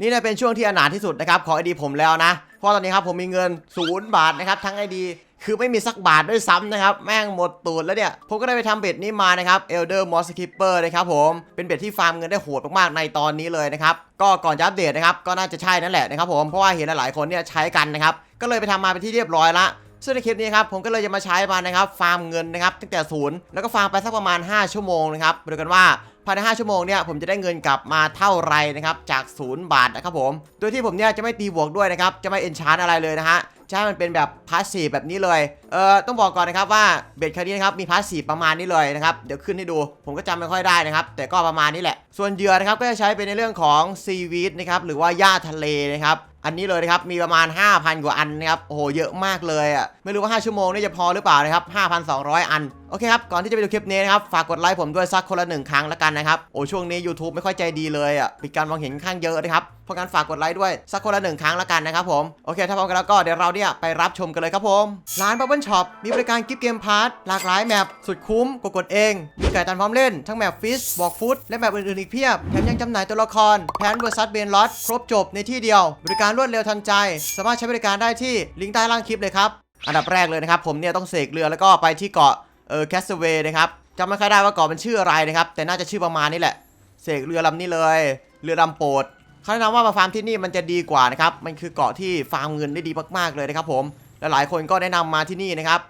นี่น่าเป็นช่วงที่อนาถที่สุดนะครับของไอดีผมแล้วนะเพราะตอนนี้ครับผมมีเงินศูนย์บาทนะครับทั้งไอดีคือไม่มีสักบาทด้วยซ้ำนะครับ แม่งหมดตูดแล้วเนี่ย ผมก็ได้ไปทำเบ็ดนี้มานะครับ Elder Moss Keeper นะครับผม เป็นเบ็ดที่ฟาร์มเงินได้โหดมากๆในตอนนี้เลยนะครับ ก็ก่อนจะอัปเดตนะครับ ก็น่าจะใช่นั่นแหละนะครับผม เพราะว่าเห็นหลายๆคนเนี่ยใช้กันนะครับ ก็เลยไปทำมาเป็นที่เรียบร้อยละซึ่งในคลิปนี้ครับผมก็เลยจะมาใช้มันนะครับฟาร์มเงินนะครับตั้งแต่ศูนย์แล้วก็ฟาร์มไปสักประมาณ 5 ชั่วโมงนะครับดูกันว่า ภายใน 5 ชั่วโมงเนี่ยผมจะได้เงินกลับมาเท่าไรนะครับจากศูนย์บาทนะครับผม โดยที่ผมเนี่ยจะไม่ตีบวกด้วยนะครับจะไม่เอนชาร์อะไรเลยนะฮะให้มันเป็นแบบพาสซีฟแบบนี้เลย เออต้องบอกก่อนนะครับว่าเบ็ดครั้งนี้นะครับมีพาสซีฟประมาณนี้เลยนะครับ เดี๋ยวขึ้นให้ดู ผมก็จำไม่ค่อยได้นะครับ แต่ก็ประมาณนี้แหละ ส่วนเหยื่อนะครับก็จะใช้เป็นในเรื่องของซีวีดนะครับ หรือว่าหญ้าทะเลนะครับ อันนี้เลยนะครับ มีประมาณ 5,000 กว่าอันนะครับ โอ้โห เยอะมากเลยอะ ไม่รู้ว่า 5 ชั่วโมงนี่จะพอหรือเปล่านะครับ 5,200 อัน โอเคครับ ก่อนที่จะไปดูคลิปนี้นะครับ ฝากกดไลค์ผมด้วยสักคนละหนึ่งครั้งละกันนะครับ โอ้ ช่วงนี้ YouTube ไม่ค่อยใจดีเลยอะ ปิดการมองเห็นค้างเยอะนะครับ เพราะงั้นฝากกดไลค์ด้วยสักคนละหนึ่งครั้งละกันนะครับผม โอเค ถ้าพร้อมกันแล้วก็เดี๋ยวเราเนี่ยไปรับชมกันเลยครับผม ร้าน Bubble Shop มีบริการกิฟต์เกมพาร์ทหลากหลายแมปสุดคุ้มกดกดเองมีไก่ตันพร้อมเล่นทั้งแมปฟิชบอกฟุตและแมปอื่นๆอีกเพียบแถมยังจำหน่ายตัวละครแพนเวอร์ซัสเบนลอตครบจบในที่เดียวบริการรวดเร็วทันใจ สามารถใช้บริการได้ที่ลิงก์ใต้ล่างคลิปเลยครับ อันดับแรกเลยนะครับ ผมเนี่ยต้องเสกเรือแล้วก็ไปที่เกาะเออแคสเวย์นะครับจำไม่ค่อยได้ว่าเกาะมันชื่ออะไรนะครับ แต่น่าจะชื่อประมาณนี้แหละ เสกเรือลำนี้เลย เรือลำโปรดเขาแนะนำว่ามาฟาร์มที่นี่มันจะดีกว่านะครับ มันคือเกาะที่ฟาร์มเงินได้ดีมากๆเลยนะครับ ผมและหลายคนก็แนะนำมาที่นี่นะครับ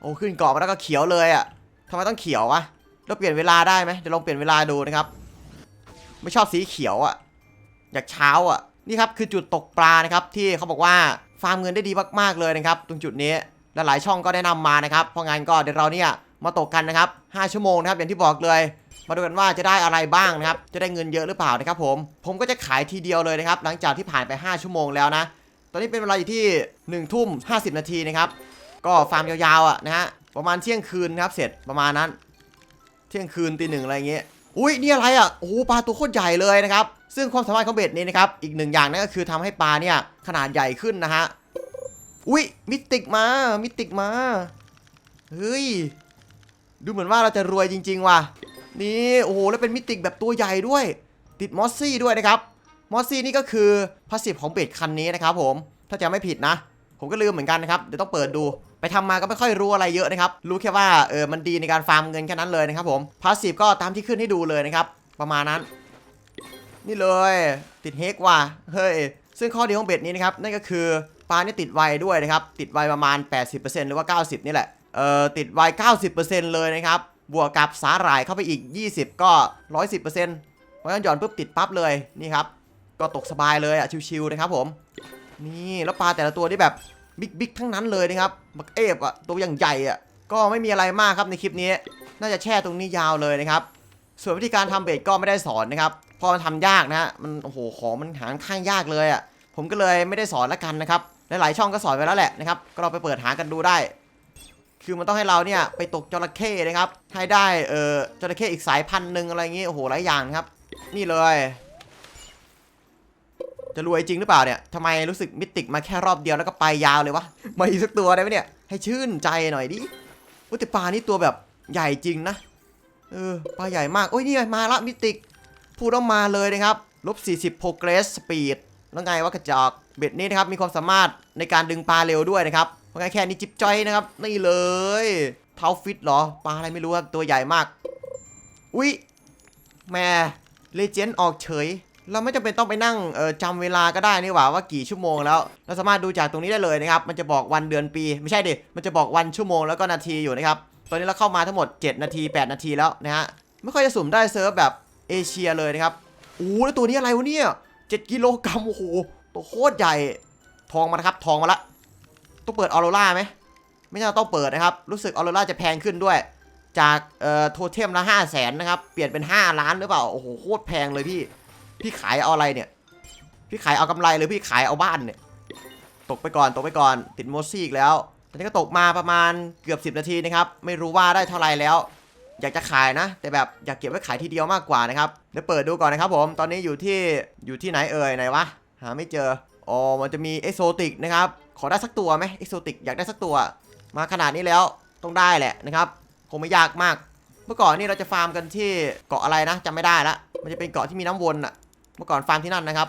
โอ้ขึ้นเกาะมาแล้วก็เขียวเลยอะ่ะทำไมต้องเขียววะเราเปลี่ยนเวลาได้ไหมเดี๋ยวลองเปลี่ยนเวลาดูนะครับ ไม่ชอบสีเขียวอะ่ะ อยากเช้าอะ่ะ นี่ครับคือจุดตกปลานะครับที่เขาบอกว่าฟาร์มเงินได้ดีมากๆเลยนะครับ ตรงจุดนี้และหลายช่องก็แนะนำมานะครับเพราะงั้นก็เดี๋ยวเราเนี่ยมาตกกันนะครับ5ชั่วโมงนะครับอย่างที่บอกเลย มาดูกันว่าจะได้อะไรบ้างนะครับจะได้เงินเยอะหรือเปล่านะครับผมผมก็จะขายทีเดียวเลยนะครับหลังจากที่ผ่านไป 5 ชั่วโมงแล้วนะตอนนี้เป็นเวลาอยู่ที่ 1 ทุ่ม 50 นาทีนะครับก็ฟาร์มยาวๆอะนะฮะประมาณเที่ยงคืนนะครับเสร็จประมาณนั้น เที่ยงคืนตีหนึ่งอะไรเงี้ย อุ้ยนี่อะไรอะโอ้โหปลาตัวโคตรใหญ่เลยนะครับ ซึ่งความสามารถของเบ็ดนี้นะครับ อีกหนึ่งอย่างนั่นก็คือทำให้ปลาเนี่ยขนาดใหญ่ขึ้นนะฮะ อุ้ยมิติกมา มิติกมา เฮ้ย ดูเหมือนว่าเราจะรวยจริง ๆ ว่ะ นี่ โอ้โห แล้วเป็นมิติกแบบตัวใหญ่ด้วย ติดมอสซี่ด้วยนะครับ มอสซี่นี่ก็คือพาสซีฟของเบ็ดคันนี้นะครับผม ถ้าจะไม่ผิดนะ ผมก็ลืมเหมือนกันนะครับ เดี๋ยวต้องเปิดดู ไปทำมาก็ไม่ค่อยรู้อะไรเยอะนะครับ รู้แค่ว่าเออมันดีในการฟาร์มเงินแค่นั้นเลยนะครับผมพาสซีฟก็ตามที่ขึ้นให้ดูเลยนะครับ ประมาณนั้น นี่เลยติดเฮกว่ะเฮ้ยซึ่งข้อดีของเบ็ดนี้นะครับนั่นก็คือปลาเนี่ยติดไวด้วยนะครับ ติดไวประมาณ 80%หรือว่า 90 นี่แหละเอ่อติดไว 90%เลยนะครับ บวกกับสาหร่ายเข้าไปอีก 20 ก็ 110%เพราะฉะนั้นหย่อนปุ๊บติดปั๊บเลยนี่ครับ ก็ตกสบายเลยอะชิวๆนะครับผม นี่แล้วปลาแต่ละตัวที่แบบ บิ๊กบิ๊กทั้งนั้นเลยนะครับบักเอฟอะตัวอย่างใหญ่อะก็ไม่มีอะไรมากครับในคลิปนี้ น่าจะแช่ตรงนี้ยาวเลยนะครับ ส่วนวิธีการทำเบสก็ไม่ได้สอนนะครับเพราะมันทำยากนะฮะมันโอ้โหของมันหาข้างยากเลยอะผมก็เลยไม่ได้สอนละกันนะครับหลายๆช่องก็สอนไว้แล้วแหละนะครับก็เราไปเปิดหากันดูได้ คือมันต้องให้เราเนี่ยไปตกจระเข้นะครับให้ได้เออจระเข้อีกสายพันธุ์หนึ่งอะไรอย่างงี้โอ้โหหลายอย่างครับ นี่เลย จะรวยจริงหรือเปล่าเนี่ยทำไมรู้สึกมิติกมาแค่รอบเดียวแล้วก็ไปยาวเลยวะมาอีกสักตัวได้ไหมเนี่ย ให้ชื่นใจหน่อยดิอุ๊ยแต่ปลานี่ตัวแบบใหญ่จริงนะ เออปลาใหญ่มาก โอ้ยนี่ไงมาละมิติก พูดออกมาเลยนะครับลบ40 progress speed แล้วไงว่ากระจอกเบ็ดนี้นะครับมีความสามารถในการดึงปลาเร็วด้วยนะครับเพราะงั้นแค่นี้จิ๊บจ้อยนะครับนี่เลยเท้าฟิตเหรอปลาอะไรไม่รู้ครับตัวใหญ่มาก อุ๊ยแม่เลเจนด์ออกเฉย เราไม่จำเป็นต้องไปนั่งเออจำเวลาก็ได้นี่หว่าว่ากี่ชั่วโมงแล้ว เราสามารถดูจากตรงนี้ได้เลยนะครับ มันจะบอกวันเดือนปี ไม่ใช่ดิ มันจะบอกวันชั่วโมงแล้วก็นาทีอยู่นะครับ ตอนนี้เราเข้ามาทั้งหมด 7 นาที 8 นาทีแล้วนะฮะ ไม่ค่อยจะสุ่มได้เซิร์ฟแบบเอเชียเลยนะครับโอ้โหแล้วตัวนี้อะไรวะเนี่ย7กิโลกรัมโอ้โห ตัวโคตรใหญ่ ทองมานครับ ทองมาละ ต้องเปิดออโรราไหม ไม่ใช่ต้องเปิดนะครับ รู้สึกออโรราจะแพงขึ้นด้วย จากเอ่อโทเทมละ5 0 0แสนนะครับ เปลี่ยนเป็น 5 ล้านหรือเปล่า โอ้โห โคตรแพงเลยพี่ พี่ขายเอาอะไรเนี่ย พี่ขายเอากำไรหรือพี่ขายเอาบ้านเนี่ย ตกไปก่อนตกไปก่อน ติดโมซี่อีกแล้วตอนนี้ก็ตกมาประมาณเกือบ 10 นาทีนะครับ ไม่รู้ว่าได้เท่าไรแล้ว อยากจะขายนะ แต่แบบอยากเก็บไว้ขายทีเดียวมากกว่านะครับ เดี๋ยวเปิดดูก่อนนะครับผม ตอนนี้อยู่ที่อยู่ที่ไหนเอ่ยไหนวะ หาไม่เจอ อ๋อ มันจะมีเอโซติกนะครับ ขอได้สักตัวไหมเอโซติกอยากได้สักตัว มาขนาดนี้แล้วต้องได้แหละนะครับ คงไม่ยากมาก เมื่อก่อนนี่เราจะฟาร์มกันที่เกาะอะไรนะจำไม่ได้ละ มันจะเป็นเกาะที่มีน้ำวนอะ เมื่อก่อนฟาร์มที่นั่นนะครับ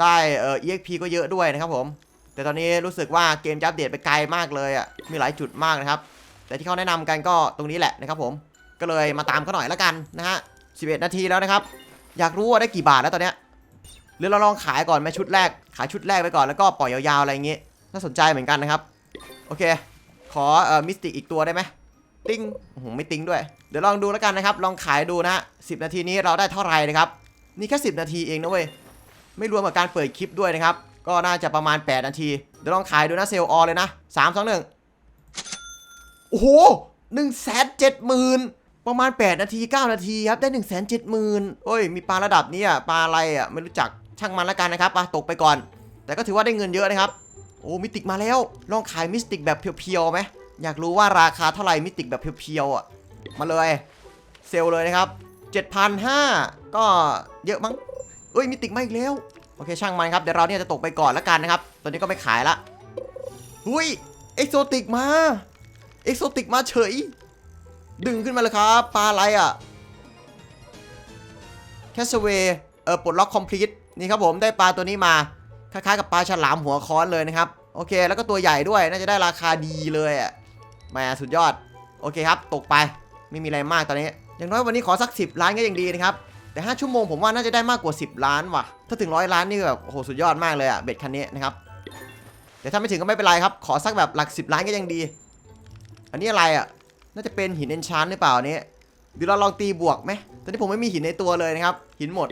ได้เอ่อ EXP ก็เยอะด้วยนะครับผม แต่ตอนนี้รู้สึกว่าเกมจะอัปเดตไปไกลมากเลยอะมีหลายจุดมากนะครับ แต่ที่เขาแนะนำกันก็ตรงนี้แหละนะครับผมก็เลยมาตามเขาหน่อยละกันนะฮะ11 นาทีแล้วนะครับ อยากรู้ว่าได้กี่บาทแล้วตอนเนี้ยหรือเราลองขายก่อนไหมชุดแรก ขายชุดแรกไปก่อนแล้วก็ปล่อยยาวๆอะไรอย่างงี้ น่าสนใจเหมือนกันนะครับ โอเค ขอเอ่อมิสติกอีกตัวได้ไหมติ้งโอ้โหไม่ติ้งด้วย เดี๋ยวลองดูแล้วกันนะครับ ลองขายดูนะฮะ10นาทีนี้เราได้เท่าไหร่นะครับ นี่แค่ 10 นาทีเองนะเว้ย ไม่รวมกับการเปิดคลิปด้วยนะครับ ก็น่าจะประมาณ 8 นาที เดี๋ยวลองขายดูนะเซลล์ออเลยนะ 3 2 1 โอ้โห1 7 0 0 0 0ประมาณ 8 นาที 9 นาทีครับ ได้1 7 0 0 0 0โอ้ย มีปลาระดับนี้อะ ปลาอะไรอะ ไม่รู้จัก ช่างมันล้วกันนะครับอะตกไปก่อน แต่ก็ถือว่าได้เงินเยอะนะครับ โอ้มิติกมาแล้ว ลองขายมิสติกแบบเพียวๆไหมอยากรู้ว่าราคาเท่าไหร่มิติกแบบเพียวๆอะ มาเลย เซลเลยนะครับ 7,500 ก็เยอะมั้งเอ้ยมิติกมาอีกแล้ว โอเคช่างมันครับ เดี๋ยวเราเนี่ยจะตกไปก่อนแล้วกันนะครับ ตอนนี้ก็ไม่ขายละหุ้ยเอ็กโซติกมาเอ็กโซติกมาเฉย ดึงขึ้นมาเลยครับปลาอะไรอะแคสเวเออปลดล็อกคอมพลีทนี่ครับผมได้ปลาตัวนี้มาคล้ายๆกับปลาฉลามหัวค้อนเลยนะครับ โอเค แล้วก็ตัวใหญ่ด้วยน่าจะได้ราคาดีเลยอะแหมสุดยอด โอเคครับ ตกไปไม่มีอะไรมากตอนนี้ อย่างน้อยวันนี้ขอสัก 10 ล้านก็ยังดีนะครับ แต่ 5 ชั่วโมงผมว่าน่าจะได้มากกว่า 10 ล้านว่ะ ถ้าถึงร้อยล้านนี่แบบโอ้โหสุดยอดมากเลยอะเบ็ดคันนี้นะครับ แต่ถ้าไม่ถึงก็ไม่เป็นไรครับ ขอสักแบบหลัก 10 ล้านก็ยังดี อันนี้อะไรอะน่าจะเป็นหินเอนชานหรือเปล่านี้เดี๋ยวเราลองตีบวกไหมตอนนี้ผมไม่มีหินในตัวเลยนะครับ หินหมด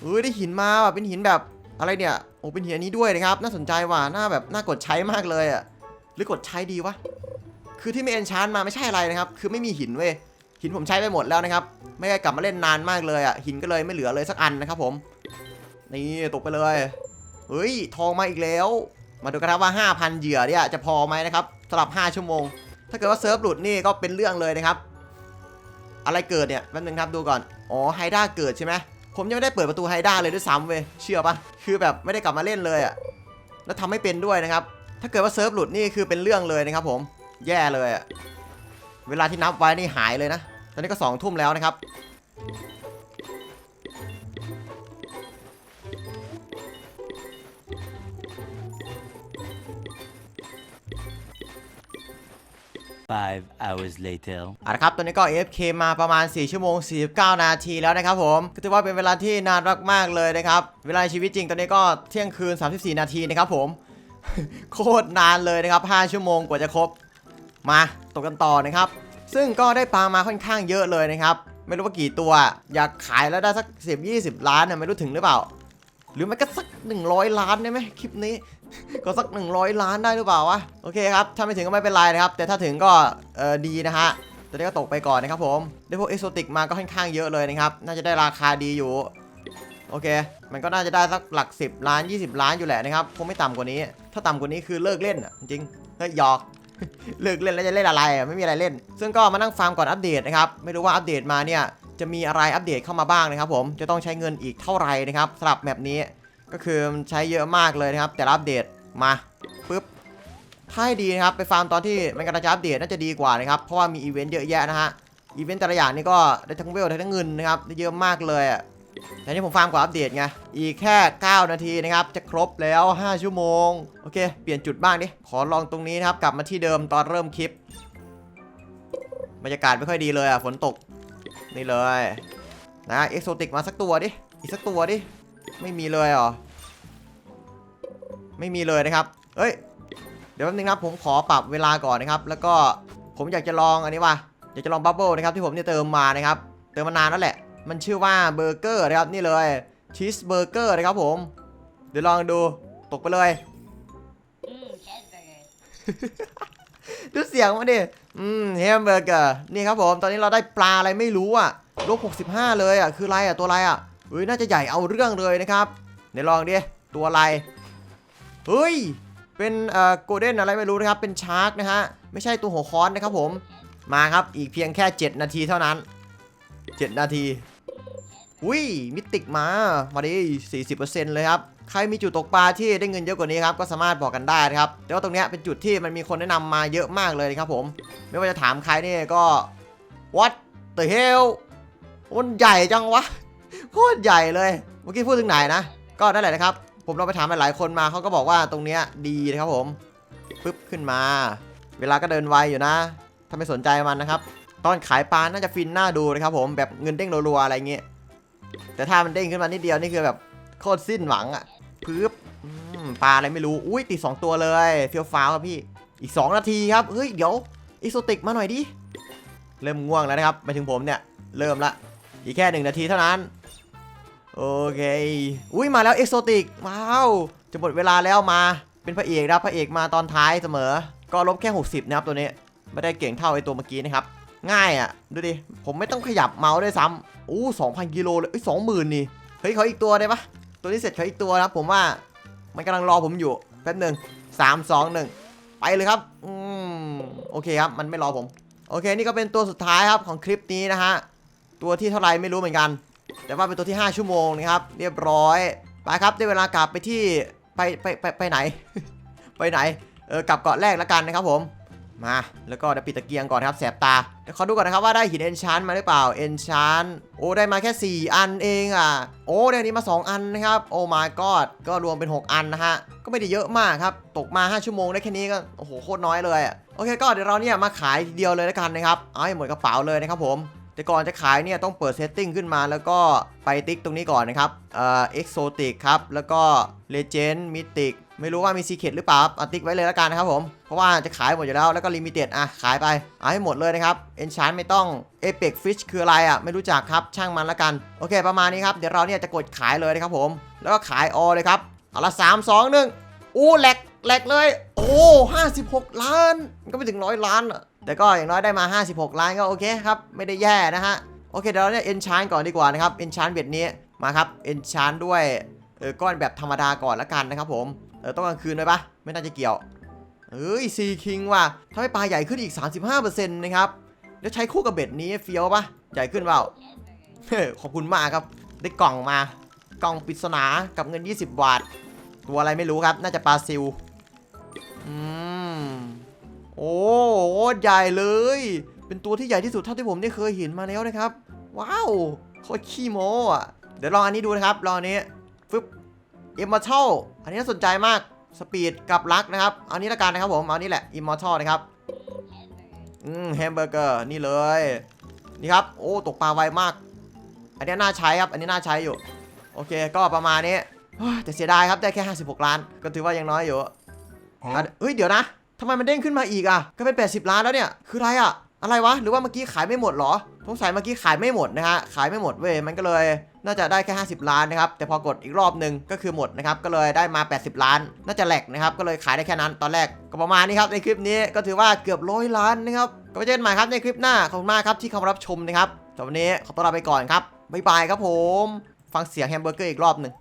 เอ้ยได้หินมาว่ะเป็นหินแบบอะไรเนี่ย โอ้เป็นหินอันนี้ด้วยนะครับ น่าสนใจว่ะน่าแบบน่ากดใช้มากเลยอะหรือกดใช้ดีวะ คือที่ไม่เอนชานมาไม่ใช่อะไรนะครับ คือไม่มีหินเว้ย หินผมใช้ไปหมดแล้วนะครับ ไม่ได้กลับมาเล่นนานมากเลยอะหินก็เลยไม่เหลือเลยสักอันนะครับผมนี่ตกไปเลยเฮ้ยทองมาอีกแล้ว มาดูกันครับว่า 5,000 เหยื่อเนี่ยจะพอไหมนะครับสำหรับ 5 ชั่วโมง ถ้าเกิดว่าเซิร์ฟหลุดนี่ก็เป็นเรื่องเลยนะครับอะไรเกิดเนี่ยแป๊บนึงครับดูก่อนอ๋อไฮด้าเกิดใช่ไหมผมยังไม่ได้เปิดประตูไฮด้าเลยด้วยซ้ำเว้ยเชื่อปะคือแบบไม่ได้กลับมาเล่นเลยอะแล้วทำไม่เป็นด้วยนะครับ ถ้าเกิดว่าเซิร์ฟหลุดนี่คือเป็นเรื่องเลยนะครับผมแย่เลยอะเวลาที่นับไว้นี่หายเลยนะ ตอนนี้ก็สองทุ่มแล้วนะครับ Five hours later. เอาละครับ ตอนนี้ก็ AFK มาประมาณ 4 ชั่วโมง 49 นาทีแล้วนะครับผมก็ถือว่าเป็นเวลาที่นานมากๆเลยนะครับ เวลาในชีวิตจริงตอนนี้ก็เที่ยงคืน 34 นาทีนะครับผม โคตรนานเลยนะครับ 5 ชั่วโมงกว่าจะครบ มาตกกันต่อนะครับ ซึ่งก็ได้ปลามาค่อนข้างเยอะเลยนะครับ ไม่รู้ว่ากี่ตัว อยากขายแล้วได้สัก 10 20 ล้านเนี่ยไม่รู้ถึงหรือเปล่า หรือมันก็สัก 100 ล้านได้ไหมคลิปนี้ ก็สัก 100 ล้านได้หรือเปล่าวะโอเคครับถ้าไม่ถึงก็ไม่เป็นไรนะครับ แต่ถ้าถึงก็เออดีนะฮะตอนนี้ก็ตกไปก่อนนะครับผมได้พวกเอโซติกมาก็ค่อนข้างเยอะเลยนะครับน่าจะได้ราคาดีอยู่โอเค มันก็น่าจะได้สักหลัก 10 ล้าน 20 ล้านอยู่แหละนะครับ คงไม่ต่ำกว่านี้ ถ้าต่ำกว่านี้คือเลิกเล่นอะจริงเฮ้ยหยอก เลิกเล่นแล้วจะเล่นอะไรไม่มีอะไรเล่น ซึ่งก็มานั่งฟาร์มก่อนอัปเดตนะครับ ไม่รู้ว่าอัปเดตมาเนี่ยจะมีอะไรอัปเดตเข้ามาบ้างนะครับผม จะต้องใช้เงินอีกเท่าไหร่นะครับสำหรับแมปนี้ ก็คือใช้เยอะมากเลยนะครับ แต่อัปเดตมาปุ๊บถ้าให้ดีนะครับไปฟาร์มตอนที่มันกำลังจะอัปเดตน่าจะดีกว่านะครับ เพราะว่ามีอีเวนต์เยอะแยะนะฮะ อีเวนต์แต่ละอย่างนี่ก็ได้ทั้งเวลได้ทั้งเงินนะครับได้เยอะมากเลยอะ แต่นี่ผมฟาร์มกว่าอัปเดตไง อีกแค่ 9 นาทีนะครับ จะครบแล้ว 5 ชั่วโมง โอเค เปลี่ยนจุดบ้างดิ ขอลองตรงนี้นะครับ กลับมาที่เดิมตอนเริ่มคลิป บรรยากาศไม่ค่อยดีเลยอะ ฝนตก นี่เลย นะเอ็กโซติกมาสักตัวดิ อีกสักตัวดิ ไม่มีเลยเหรอ ไม่มีเลยนะครับ เอ้ย เดี๋ยวแป๊บนึงนะครับผมขอปรับเวลาก่อนนะครับ แล้วก็ผมอยากจะลองอันนี้ว่ะ อยากจะลองบับเบิลนะครับที่ผมเนี่ยเติมมานะครับ เติมมานานแล้วแหละ มันชื่อว่าเบอร์เกอร์นะครับนี่เลยชีสเบอร์เกอร์นะครับผม เดี๋ยวลองดูตกไปเลยอืมแคสเบอร์เกอร์ดูเสียงมาดิ อืมแฮมเบอร์เกอร์นี่ครับผม ตอนนี้เราได้ปลาอะไรไม่รู้อะลบ65 เลยอะ คืออะไรอะ ตัวอะไรอะเฮ้ยน่าจะใหญ่เอาเรื่องเลยนะครับเดี๋ยวลองดิ ตัวอะไร เฮ้ย เป็นเอ่อโกลเด้นอะไรไม่รู้นะครับ เป็นชาร์กนะฮะ ไม่ใช่ตัวหัวค้อนนะครับผม มาครับ อีกเพียงแค่ 7 นาทีเท่านั้น 7 นาที อุ้ยมิติกมามาดิ40%เลยครับใครมีจุดตกปลาที่ได้เงินเยอะกว่านี้ครับก็สามารถบอกกันได้นะครับแต่ว่าตรงนี้เป็นจุดที่มันมีคนแนะนำมาเยอะมากเลยครับผม ไม่ว่าจะถามใครนี่ก็ what the hell มันใหญ่จังวะโคตรใหญ่เลย เมื่อกี้พูดถึงไหนนะ ก็นั่นแหละนะครับ ผมลองไปถามหลายคนมาเขาก็บอกว่าตรงนี้ดีนะครับผมปึ๊บขึ้นมา เวลาก็เดินไวอยู่นะ ถ้าไม่สนใจมันนะครับ ตอนขายปลาน่าจะฟินหน่าดูนะครับผมแบบเงินเด้งรัวๆอะไรเงี้ย แต่ถ้ามันเด้งขึ้นมานิดเดียวนี่คือแบบโคตรสิ้นหวังอะปึ๊บอืมปลาอะไรไม่รู้ อุ้ยติดสองตัวเลยเฟี้ยวฟ้าวครับพี่ อีก 2 นาทีครับ เฮ้ย เดี๋ยวอีโซติกมาหน่อยดิ เริ่มง่วงแล้วนะครับไปถึงผมเนี่ย เริ่มละ อีกแค่หนึ่งนาทีเท่านั้น โอเค อุ้ยมาแล้วเอ็กโซติก ว้าว จะหมดเวลาแล้วมา เป็นพระเอกนะพระเอกมาตอนท้ายเสมอ ก็ลบแค่ 60 นะครับตัวนี้ ไม่ได้เก่งเท่าไอตัวเมื่อกี้นะครับ ง่ายอะ่ะ ดูดิ ผมไม่ต้องขยับเมาส์ด้วยซ้ำอู้2,000กิโลเลยเอ้ย20,000นี่ เฮ้ยเขาอีกตัวได้ปะตัวนี้เสร็จเขาอีกตัวนะผมว่ามันกำลังรอผมอยู่แป๊บหนึ่งสามสองหนึ่งไปเลยครับ อืมโอเคครับ มันไม่รอผม โอเค นี่ก็เป็นตัวสุดท้ายครับของคลิปนี้นะฮะ ตัวที่เท่าไรไม่รู้เหมือนกัน แต่ว่าเป็นตัวที่ 5 ชั่วโมงนะครับ เรียบร้อย ไปครับ ได้เวลากลับไปที่ไปไปไปไปไหน ไปไหน เออกลับเกาะแรกแล้วกันนะครับผม มา แล้วก็เดี๋ยวปิดตะเกียงก่อนครับแสบตาเดี๋ยวขอดูก่อนนะครับว่าได้หินเอนชานมาหรือเปล่าเอนชานโอ้ได้มาแค่ 4 อันเองอะ โอ้ได้อันนี้มา 2 อันนะครับโอ้ my god ก็รวมเป็น 6 อันนะฮะก็ไม่ได้เยอะมากครับ ตกมา 5 ชั่วโมงได้แค่นี้ก็โอ้โหโคตรน้อยเลยอะโอเคก็เดี๋ยวเราเนี่ยมาขายทีเดียวเลยแล้วกันนะครับเอาให้หมดกระเป๋าเลยนะครับผม แต่ก่อนจะขายเนี่ยต้องเปิดเซตติ้งขึ้นมาแล้วก็ไปติ๊กตรงนี้ก่อนนะครับเอ่อเอ็กโซติกครับ แล้วก็เลเจนด์มิติกไม่รู้ว่ามีซีเค t หรือเปล่าอติ๊กไว้เลยแล้วกันนะครับผม เพราะว่าจะขายหมดอยู่แล้ว แล้วก็ลิมิเต็ดอะ ขายไปเอาให้หมดเลยนะครับเอนชานไม่ต้องเอ e ปกฟิชคืออะไรอะ ไม่รู้จักครับช่างมันแล้วกัน โอเค ประมาณนี้ครับ เดี๋ยวเราเนี่ยจะกดขายเลยนะครับผม แล้วก็ขายออเลยครับ เอาละ3 2 1อู้แหลกแหลกเลย โอ้56ล้าน ก็ไม่ถึงร้อยล้านอะ แต่ก็อย่างน้อยได้มา 56 ล้านก็โอเคครับ ไม่ได้แย่นะฮะ โอเคเดี๋ยวเราเนี่ยเอนชานก่อนดีกว่านะครับเอนชานเบ็ดนี้มาครับเอนชานด้วยเออก้อนแบบธรรมดาก่อนละกันนะครับผมเออต้องกลางคืนด้วยปะไม่น่าจะเกี่ยวเอ้ยซีคิงว่ะทำให้ปลาใหญ่ขึ้นอีก 35%นะครับเดี๋ยวใช้คู่กับเบ็ดนี้เฟี้ยวปะใหญ่ขึ้นเปล่าเฮ้ขอบคุณมากครับ ได้กล่องมากล่องปริศนากับเงิน 20 บาท ตัวอะไรไม่รู้ครับ น่าจะปลาซิล อืม โอ้โหใหญ่เลย เป็นตัวที่ใหญ่ที่สุดเท่าที่ผมได้เคยเห็นมาแล้วนะครับ ว้าวโคตรขี้โม้อะเดี๋ยวลองอันนี้ดูนะครับลองอันนี้ฟึบอิมมอร์ทัลอันนี้น่าสนใจมากสปีดกับลักนะครับเอานี้ละกันนะครับผมเอานี้แหละอิมมอร์ทัลนะครับอืมแฮมเบอร์เกอร์นี่เลยนี่ครับโอ้ตกปลาไวมาก อันนี้น่าใช้ครับ อันนี้น่าใช้อยู่ โอเค ก็ประมาณนี้เฮ้ยแต่เสียดายครับได้แค่ 56 ล้าน ก็ถือว่ายังน้อยอยู่อะเฮ้ยเดี๋ยวนะ ทำไมมันเด้งขึ้นมาอีกอะ ก็เป็น 80 ล้านแล้วเนี่ย คืออะไรอะ อะไรวะ หรือว่าเมื่อกี้ขายไม่หมดเหรอสงสัยเมื่อกี้ขายไม่หมดนะฮะ ขายไม่หมดเว้ย มันก็เลยน่าจะได้แค่ 50 ล้านนะครับ แต่พอกดอีกรอบหนึ่งก็คือหมดนะครับ ก็เลยได้มา 80 ล้าน น่าจะแหลกนะครับ ก็เลยขายได้แค่นั้น ตอนแรกก็ประมาณนี้ครับ ในคลิปนี้ก็ถือว่าเกือบร้อยล้านนะครับ ก็ไปเจอกันใหม่ครับในคลิปหน้า ขอบคุณมากครับที่เข้ามารับชมนะครับสำหรับวันนี้ขอตัวลาไปก่อนครับ บ๊ายบายครับผม ฟังเสียงแฮมเบอร์เกอร์อีกรอบหนึ่ง